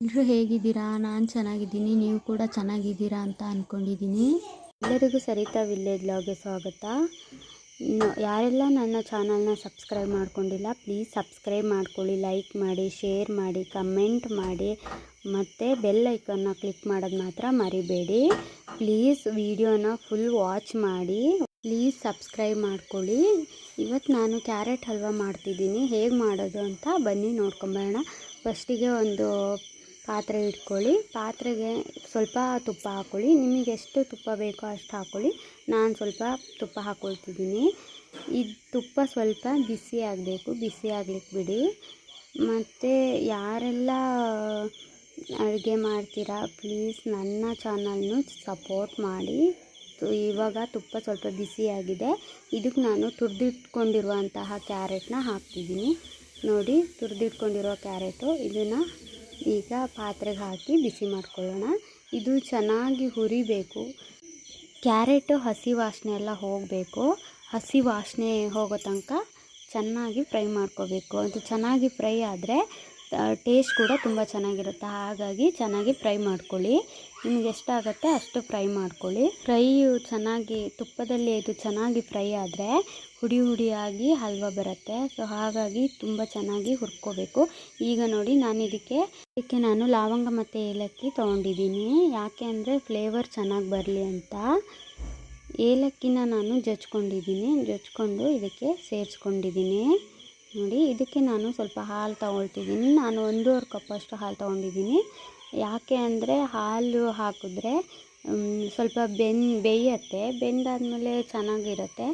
ಎಲ್ಲರೂ ಹೇಗಿದ್ದೀರಾ? ನಾನು ಚೆನ್ನಾಗಿದ್ದೀನಿ. ನೀವು ಕೂಡ ಚೆನ್ನಾಗಿದ್ದೀರಾ ಅಂತ ಅಂದ್ಕೊಂಡಿದ್ದೀನಿ ಎಲ್ಲರಿಗೂ ಸರಿತಾ ವಿಲ್ಲೇಜ್ ಲಾಗ್ಗೆ ಸ್ವಾಗತ. ಯಾರೆಲ್ಲ ನನ್ನ ಚಾನಲ್ನ ಸಬ್ಸ್ಕ್ರೈಬ್ ಮಾಡ್ಕೊಂಡಿಲ್ಲ, ಪ್ಲೀಸ್ ಸಬ್ಸ್ಕ್ರೈಬ್ ಮಾಡ್ಕೊಳ್ಳಿ. ಲೈಕ್ ಮಾಡಿ, ಶೇರ್ ಮಾಡಿ, ಕಮೆಂಟ್ ಮಾಡಿ. ಮತ್ತು ಬೆಲ್ ಐಕನ್ನ ಕ್ಲಿಕ್ ಮಾಡೋದು ಮಾತ್ರ ಮರಿಬೇಡಿ. ಪ್ಲೀಸ್ ವಿಡಿಯೋನ ಫುಲ್ ವಾಚ್ ಮಾಡಿ. ಪ್ಲೀಸ್ ಸಬ್ಸ್ಕ್ರೈಬ್ ಮಾಡ್ಕೊಳ್ಳಿ. ಇವತ್ತು ನಾನು ಕ್ಯಾರೆಟ್ ಹಲ್ವಾ ಮಾಡ್ತಿದ್ದೀನಿ. ಹೇಗೆ ಮಾಡೋದು ಅಂತ ಬನ್ನಿ ನೋಡ್ಕೊಂಬರೋಣ. ಫಸ್ಟಿಗೆ ಒಂದು ಪಾತ್ರೆ ಇಟ್ಕೊಳ್ಳಿ. ಪಾತ್ರೆಗೆ ಸ್ವಲ್ಪ ತುಪ್ಪ ಹಾಕ್ಕೊಳ್ಳಿ ನಿಮಗೆ ಎಷ್ಟು ತುಪ್ಪ ಬೇಕೋ ಅಷ್ಟು ಹಾಕ್ಕೊಳ್ಳಿ ನಾನು ಸ್ವಲ್ಪ ತುಪ್ಪ ಹಾಕ್ಕೊಳ್ತಿದ್ದೀನಿ ಇದು ತುಪ್ಪ ಸ್ವಲ್ಪ ಬಿಸಿ ಆಗಬೇಕು. ಬಿಸಿ ಆಗ್ಲಿಕ್ಕೆ ಬಿಡಿ. ಮತ್ತು ಯಾರೆಲ್ಲ ಅಡುಗೆ ಮಾಡ್ತೀರಾ, ಪ್ಲೀಸ್ ನನ್ನ ಚಾನಲ್ನು ಸಪೋರ್ಟ್ ಮಾಡಿ. ಇವಾಗ ತುಪ್ಪ ಸ್ವಲ್ಪ ಬಿಸಿಯಾಗಿದೆ ಇದಕ್ಕೆ ನಾನು ತುರಿದಿಟ್ಕೊಂಡಿರುವಂತಹ ಕ್ಯಾರೆಟ್ನ ಹಾಕ್ತಿದ್ದೀನಿ. ನೋಡಿ, ತುರಿದಿಟ್ಕೊಂಡಿರೋ ಕ್ಯಾರೆಟು. ಇದನ್ನು ಈಗ ಪಾತ್ರೆಗೆ ಹಾಕಿ ಬಿಸಿ ಮಾಡ್ಕೊಳ್ಳೋಣ. ಇದು ಚೆನ್ನಾಗಿ ಹುರಿಬೇಕು. ಕ್ಯಾರೆಟು, ಹಸಿ ವಾಸನೆ ಎಲ್ಲ ಹೋಗಬೇಕು. ಹಸಿ ವಾಸನೆ ಹೋಗೋ ತನಕ ಚೆನ್ನಾಗಿ ಫ್ರೈ ಮಾಡ್ಕೋಬೇಕು. ಅದು ಚೆನ್ನಾಗಿ ಫ್ರೈ ಆದರೆ ಟೇಸ್ಟ್ ಕೂಡ ತುಂಬ ಚೆನ್ನಾಗಿರುತ್ತೆ. ಹಾಗಾಗಿ ಚೆನ್ನಾಗಿ ಫ್ರೈ ಮಾಡ್ಕೊಳ್ಳಿ. ನಿಮ್ಗೆ ಎಷ್ಟಾಗತ್ತೆ ಅಷ್ಟು ಫ್ರೈ ಮಾಡ್ಕೊಳ್ಳಿ. ಫ್ರೈಯು ಚೆನ್ನಾಗಿ, ತುಪ್ಪದಲ್ಲಿ ಇದು ಚೆನ್ನಾಗಿ ಫ್ರೈ ಆದರೆ ಹುಡಿ ಹುಡಿಯಾಗಿ ಹಲ್ವಾ ಬರುತ್ತೆ. ಸೊ ಹಾಗಾಗಿ ತುಂಬ ಚೆನ್ನಾಗಿ ಹುರ್ಕೋಬೇಕು. ಈಗ ನೋಡಿ ನಾನು ಇದಕ್ಕೆ ಇದಕ್ಕೆ ನಾನು ಲವಂಗ ಮತ್ತು ಏಲಕ್ಕಿ ತೊಗೊಂಡಿದ್ದೀನಿ. ಯಾಕೆ ಅಂದರೆ ಫ್ಲೇವರ್ ಚೆನ್ನಾಗಿ ಬರಲಿ ಅಂತ. ಏಲಕ್ಕಿನ ನಾನು ಜಜ್ಕೊಂಡಿದ್ದೀನಿ. ಜಜ್ಕೊಂಡು ಇದಕ್ಕೆ ಸೇರಿಸ್ಕೊಂಡಿದ್ದೀನಿ. ನೋಡಿ, ಇದಕ್ಕೆ ನಾನು ಸ್ವಲ್ಪ ಹಾಲು ತಗೊಳ್ತಿದ್ದೀನಿ. ನಾನು ಒಂದೂವರೆ ಕಪ್ಪಷ್ಟು ಹಾಲು ತೊಗೊಂಡಿದ್ದೀನಿ. ಯಾಕೆ ಅಂದರೆ ಹಾಲು ಹಾಕಿದ್ರೆ ಸ್ವಲ್ಪ ಬೆನ್, ಬೇಯತ್ತೆ. ಬೆಂದಾದಮೇಲೆ ಚೆನ್ನಾಗಿರುತ್ತೆ.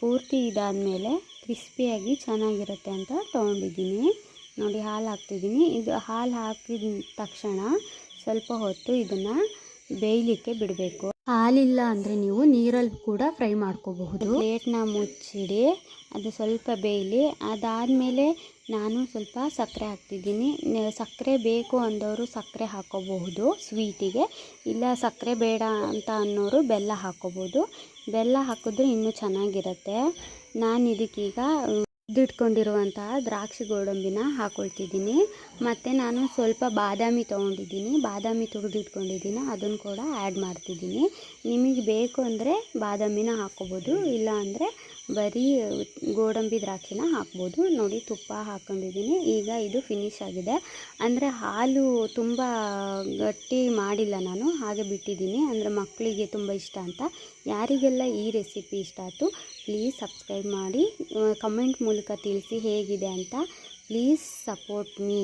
ಪೂರ್ತಿ ಇದಾದಮೇಲೆ ಕ್ರಿಸ್ಪಿಯಾಗಿ ಚೆನ್ನಾಗಿರುತ್ತೆ ಅಂತ ತೊಗೊಂಡಿದ್ದೀನಿ. ನೋಡಿ, ಹಾಲು ಹಾಕ್ತಿದ್ದೀನಿ. ಇದು ಹಾಲು ಹಾಕಿದ ತಕ್ಷಣ ಸ್ವಲ್ಪ ಹೊತ್ತು ಇದನ್ನು ಬೇಯಲಿಕ್ಕೆ ಬಿಡಬೇಕು. ಹಾಲಿಲ್ಲ ಅಂದರೆ ನೀವು ನೀರಲ್ಲಿ ಕೂಡ ಫ್ರೈ ಮಾಡ್ಕೋಬಹುದು. ಪ್ಲೇಟ್ನ ಮುಚ್ಚಿಡಿ ಅದು ಸ್ವಲ್ಪ ಬೇಯಲಿ. ಅದಾದಮೇಲೆ ನಾನು ಸ್ವಲ್ಪ ಸಕ್ಕರೆ ಹಾಕ್ತಿದ್ದೀನಿ. ಸಕ್ಕರೆ ಬೇಕು ಅಂದವರು ಸಕ್ಕರೆ ಹಾಕೋಬಹುದು ಸ್ವೀಟಿಗೆ. ಇಲ್ಲ ಸಕ್ಕರೆ ಬೇಡ ಅಂತ ಅನ್ನೋರು ಬೆಲ್ಲ ಹಾಕೋಬೋದು ಬೆಲ್ಲ ಹಾಕಿದ್ರೆ ಇನ್ನೂ ಚೆನ್ನಾಗಿರುತ್ತೆ. ನಾನು ಇದಕ್ಕೀಗ ಇಟ್ಕೊಂಡಿರುವಂತಹ ದ್ರಾಕ್ಷಿ ಗೋಡಂಬಿನ ಹಾಕೊಳ್ತಿದ್ದೀನಿ. ಮತ್ತು ನಾನು ಸ್ವಲ್ಪ ಬಾದಾಮಿ ತೊಗೊಂಡಿದ್ದೀನಿ. ಬಾದಾಮಿ ತುರಿದಿಟ್ಕೊಂಡಿದ್ದೀನಿ ಅದನ್ನು ಕೂಡ ಆ್ಯಡ್ ಮಾಡ್ತಿದ್ದೀನಿ. ನಿಮಗೆ ಬೇಕು ಅಂದರೆ ಬಾದಾಮಿನ ಹಾಕ್ಕೋಬೋದು. ಇಲ್ಲ ಅಂದರೆ ಬರೀ ಗೋಡಂಬಿ ದ್ರಾಕ್ಷಿನ ಹಾಕ್ಬೋದು. ನೋಡಿ, ತುಪ್ಪ ಹಾಕ್ಕೊಂಡಿದ್ದೀನಿ. ಈಗ ಇದು ಫಿನಿಶ್ ಆಗಿದೆ. ಅಂದರೆ ಹಾಲು ತುಂಬ ಗಟ್ಟಿ ಮಾಡಿಲ್ಲ ನಾನು. ಹಾಗೆ ಬಿಟ್ಟಿದ್ದೀನಿ. ಅಂದರೆ ಮಕ್ಕಳಿಗೆ ತುಂಬ ಇಷ್ಟ ಅಂತ. ಯಾರಿಗೆಲ್ಲ ಈ ರೆಸಿಪಿ ಇಷ್ಟ ಆಯಿತು ಪ್ಲೀಸ್ ಸಬ್ಸ್ಕ್ರೈಬ್ ಮಾಡಿ ಕಮೆಂಟ್ ಮೂಲಕ ತಿಳಿಸಿ ಹೇಗಿದೆ ಅಂತ ಪ್ಲೀಸ್ ಸಪೋರ್ಟ್ ಮೀ